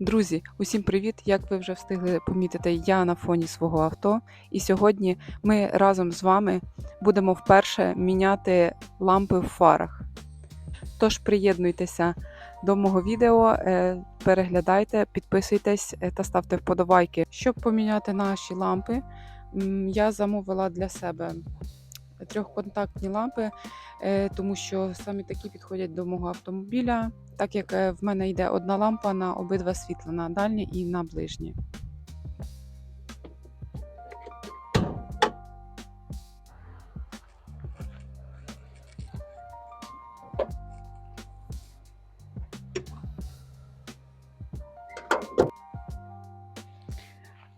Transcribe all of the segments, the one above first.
Друзі, усім привіт! Як ви вже встигли помітити, я на фоні свого авто. І сьогодні ми разом з вами будемо вперше міняти лампи в фарах. Тож приєднуйтеся до мого відео, е, переглядайте, підписуйтесь е, та ставте вподобайки. Щоб поміняти наші лампи, я замовила для себе трьохконтактні лампи, е, тому що самі такі підходять до мого автомобіля, так як е, в мене йде одна лампа на обидва світла, на дальнє і на ближнє.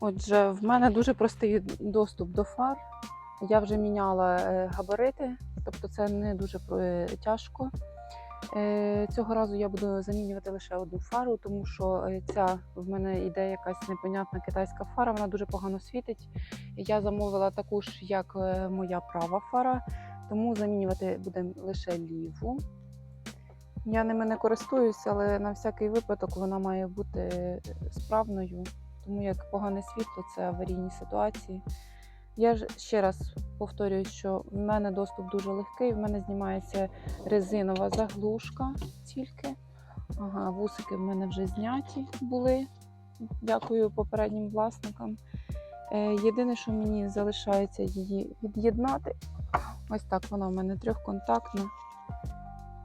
Отже, в мене дуже простий доступ до фар. Я вже міняла е, габарити, тобто це не дуже е, тяжко. Е, Цього разу я буду замінювати лише одну фару, тому що ця в мене йде якась непонятна китайська фара, вона дуже погано світить. Я замовила таку ж, як моя права фара, тому замінювати будемо лише ліву. Я ними не користуюся, але на всякий випадок вона має бути справною, тому як погане світло це аварійні ситуації. Я ж ще раз повторюю, що в мене доступ дуже легкий, в мене знімається резинова заглушка тільки. Ага, вусики в мене вже зняті були. Дякую попереднім власникам. Е, єдине, що мені залишається її від'єднати. Ось так вона в мене трьохконтактна.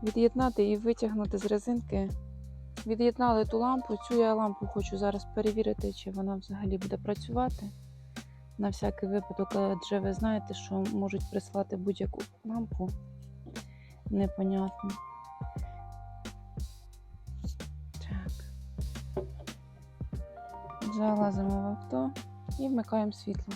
Від'єднати і витягнути з резинки. Від'єднали ту лампу. Цю я лампу хочу зараз перевірити, чи вона взагалі буде працювати на всякий випадок, адже ви знаєте, що можуть прислати будь-яку лампу Непонятно. Так. Залазимо в авто і вмикаємо світло.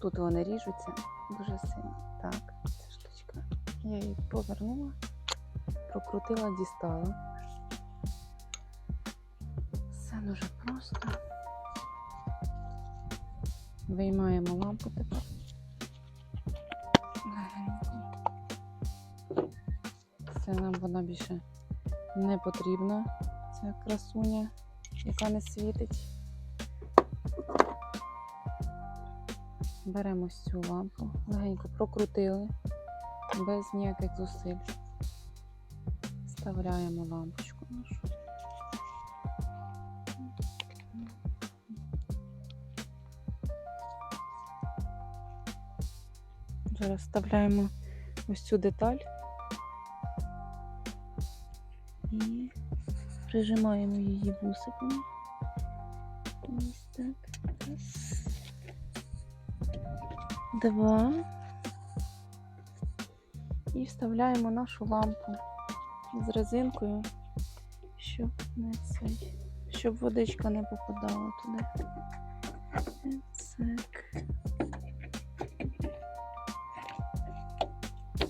Тут вони ріжуться дуже сильно. Так, ця штучка. Я її повернула, прокрутила, дістала. Все дуже просто. Виймаємо лампу тепер. Це нам вона більше не потрібна. Ця красуня, яка не світить. Беремо цю лампу, легенько прокрутили, без ніяких зусиль. Вставляємо лампочку нашу. Зараз вставляємо ось цю деталь і прижимаємо її вусиками. Ось так. Раз два. І вставляємо нашу лампу з резинкою, щоб не цей, щоб водичка не попадала туди. Так.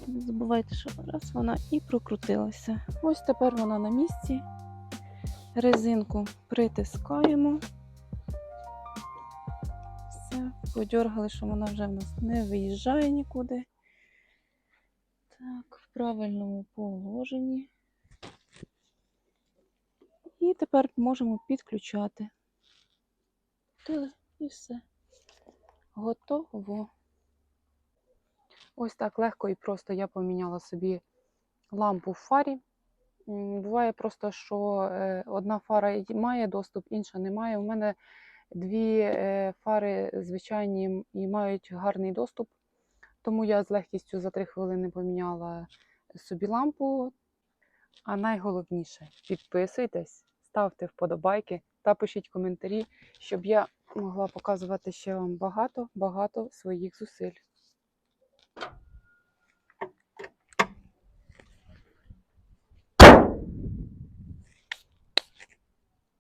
Не забувайте, що раз вона і прокрутилася. Ось тепер вона на місці. Резинку притискаємо подергали, що вона вже в нас не виїжджає нікуди. Так, в правильному положенні. І тепер можемо підключати. І все. Готово. Ось так легко і просто я поміняла собі лампу в фарі. Буває просто, що е, одна фара має доступ, інша не має. У мене Дві е, фари звичайні і мають гарний доступ, тому я з легкістю за 3 хвилини поміняла собі лампу. А найголовніше підписуйтесь, ставте вподобайки та пишіть коментарі, щоб я могла показувати ще вам багато-багато своїх зусиль.